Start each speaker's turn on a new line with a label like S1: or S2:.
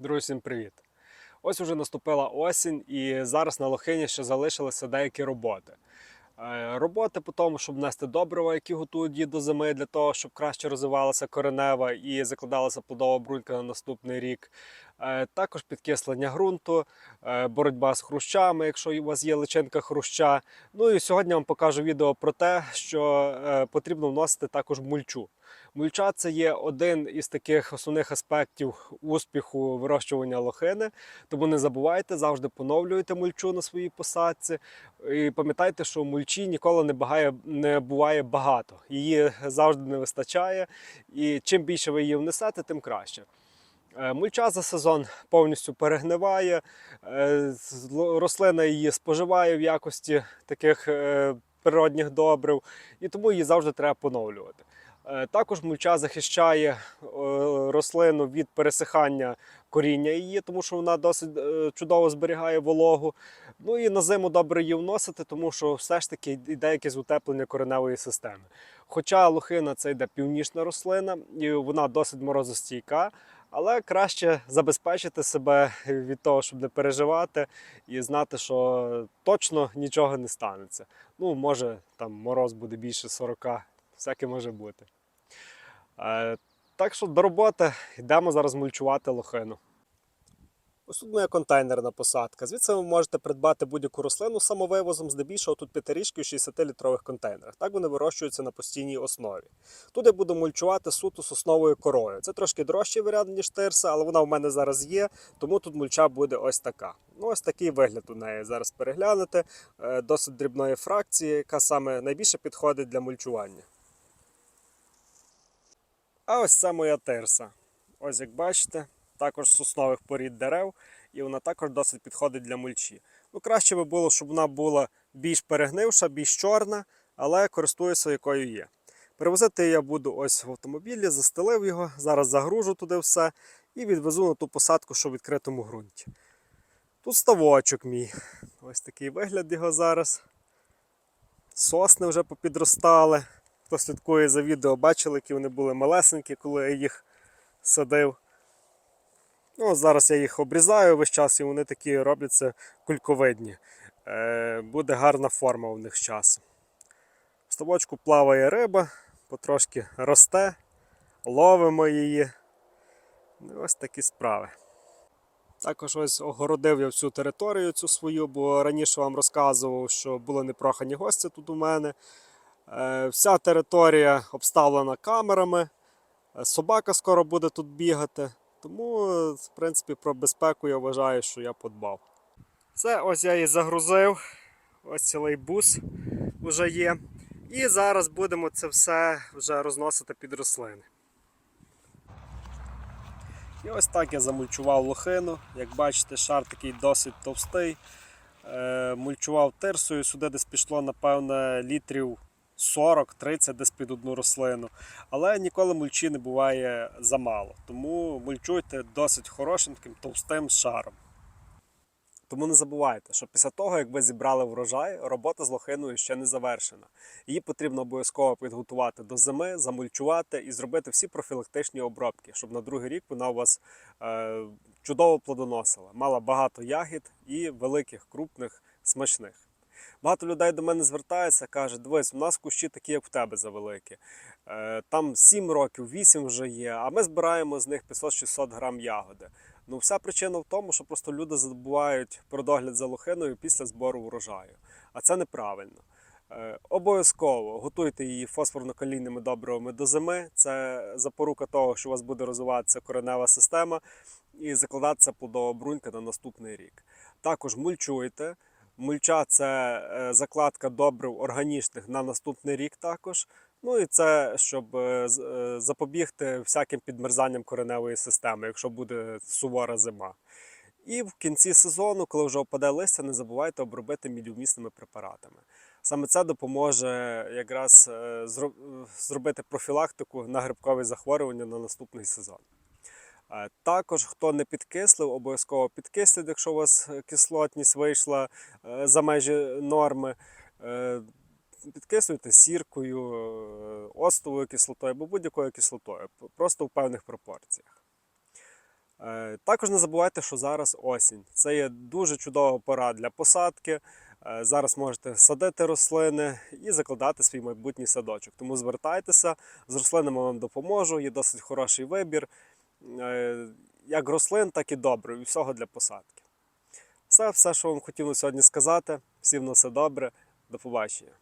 S1: Друзі, всім привіт! Ось уже наступила осінь, і зараз на лохині ще залишилися деякі роботи. Е, Роботи по тому, щоб нести добрива, які готують її до зими, для того, щоб краще розвивалася коренева і закладалася плодова брунька на наступний рік. Е, Також підкислення ґрунту, е, боротьба з хрущами, якщо у вас є личинка хруща. Ну і сьогодні я вам покажу відео про те, що е, потрібно вносити також мульчу. Мульча це є один із таких основних аспектів успіху вирощування лохини. Тому не забувайте, завжди поновлюйте мульчу на своїй посадці. І пам'ятайте, що мульчі ніколи не, багає, не буває багато. Її завжди не вистачає. І чим більше ви її внесете, тим краще. Е, Мульча за сезон повністю перегниває, е, рослина її споживає в якості таких е, природних добрив, і тому її завжди треба поновлювати. Також мульча захищає рослину від пересихання коріння її, тому що вона досить чудово зберігає вологу. Ну і на зиму добре її вносити, тому що все ж таки йде якесь утеплення кореневої системи. Хоча лохина це йде північна рослина, і вона досить морозостійка, але краще забезпечити себе від того, щоб не переживати і знати, що точно нічого не станеться. Ну, може, там мороз буде більше 40, всяке може бути. Е, так що до роботи йдемо зараз мульчувати лохину. Ось тут моя контейнерна посадка. Звідси ви можете придбати будь-яку рослину самовивозом, здебільшого тут п'ятирічки у 60-літрових контейнерах. Так вони вирощуються на постійній основі. Тут я буду мульчувати суто сосновою корою. Це трошки дорожчий варіант, ніж тирса, але вона в мене зараз є, тому тут мульча буде ось така. Ну, ось такий вигляд у неї зараз переглянете. Е, Досить дрібної фракції, яка саме найбільше підходить для мульчування. А ось це моя тирса. Ось як бачите, також соснових порід дерев, і вона також досить підходить для мульчі. Ну, краще би було, щоб вона була більш перегнивша, більш чорна, але користуюся якою є. Перевозити я буду ось в автомобілі, застелив його, зараз загружу туди все і відвезу на ту посадку, що в відкритому ґрунті. Тут ставочок мій. Ось такий вигляд його зараз. Сосни вже попідростали. Хто слідкує за відео, бачили, які вони були малесенькі, коли я їх садив. Ну, зараз я їх обрізаю весь час і вони такі робляться кульковидні. Е, буде гарна форма у них з часом. В ставочку плаває риба, потрошки росте, ловимо її. Ну, ось такі справи. Також ось огородив я всю територію цю свою, бо раніше вам розказував, що були непрохані гості тут у мене. Е, Вся територія обставлена камерами. Собака скоро буде тут бігати. Тому, е, в принципі, про безпеку я вважаю, що я подбав. Це ось я і загрузив. Ось цілий бус вже є. І зараз будемо це все вже розносити під рослини. І ось так я замульчував лохину. Як бачите, шар такий досить товстий. Е, мульчував тирсою, сюди десь пішло, напевне, літрів 40-30 десь під одну рослину. Але ніколи мульчі не буває замало. Тому мульчуйте досить хорошим таким товстим шаром. Тому не забувайте, що після того, як ви зібрали врожай, робота з лохиною ще не завершена. Її потрібно обов'язково підготувати до зими, замульчувати і зробити всі профілактичні обробки, щоб на другий рік вона у вас е, чудово плодоносила, мала багато ягід і великих, крупних, смачних. Багато людей до мене звертається, каже, дивись, у нас кущі такі, як в тебе завеликі. Е, Там 7 років, 8 вже є, а ми збираємо з них 500-600 грам ягоди. Ну, вся причина в тому, що просто люди забувають про догляд за лохиною після збору врожаю. А це неправильно. Е, Обов'язково готуйте її фосфорно-калійними добривами до зими. Це запорука того, що у вас буде розвиватися коренева система і закладатися плодова брунька на наступний рік. Також мульчуйте. Мульча це е, закладка добрив органічних на наступний рік також. Ну і це щоб е, е, запобігти всяким підмерзанням кореневої системи, якщо буде сувора зима. І в кінці сезону, коли вже опаде листя, не забувайте обробити мідівмісними препаратами. Саме це допоможе якраз зро- зробити профілактику на грибкові захворювання на наступний сезон. Е, Також, хто не підкислив, обов'язково підкисліть, якщо у вас е, кислотність вийшла е, за межі норми. Підкислюйте сіркою, оцтовою кислотою або будь-якою кислотою, просто в певних пропорціях. Також не забувайте, що зараз осінь. Це є дуже чудова пора для посадки. Зараз можете садити рослини і закладати свій майбутній садочок. Тому звертайтеся, з рослинами вам допоможу. Є досить хороший вибір, як рослин, так і добре, і всього для посадки. Це все, що вам хотів сьогодні сказати. Всім на все добре. До побачення.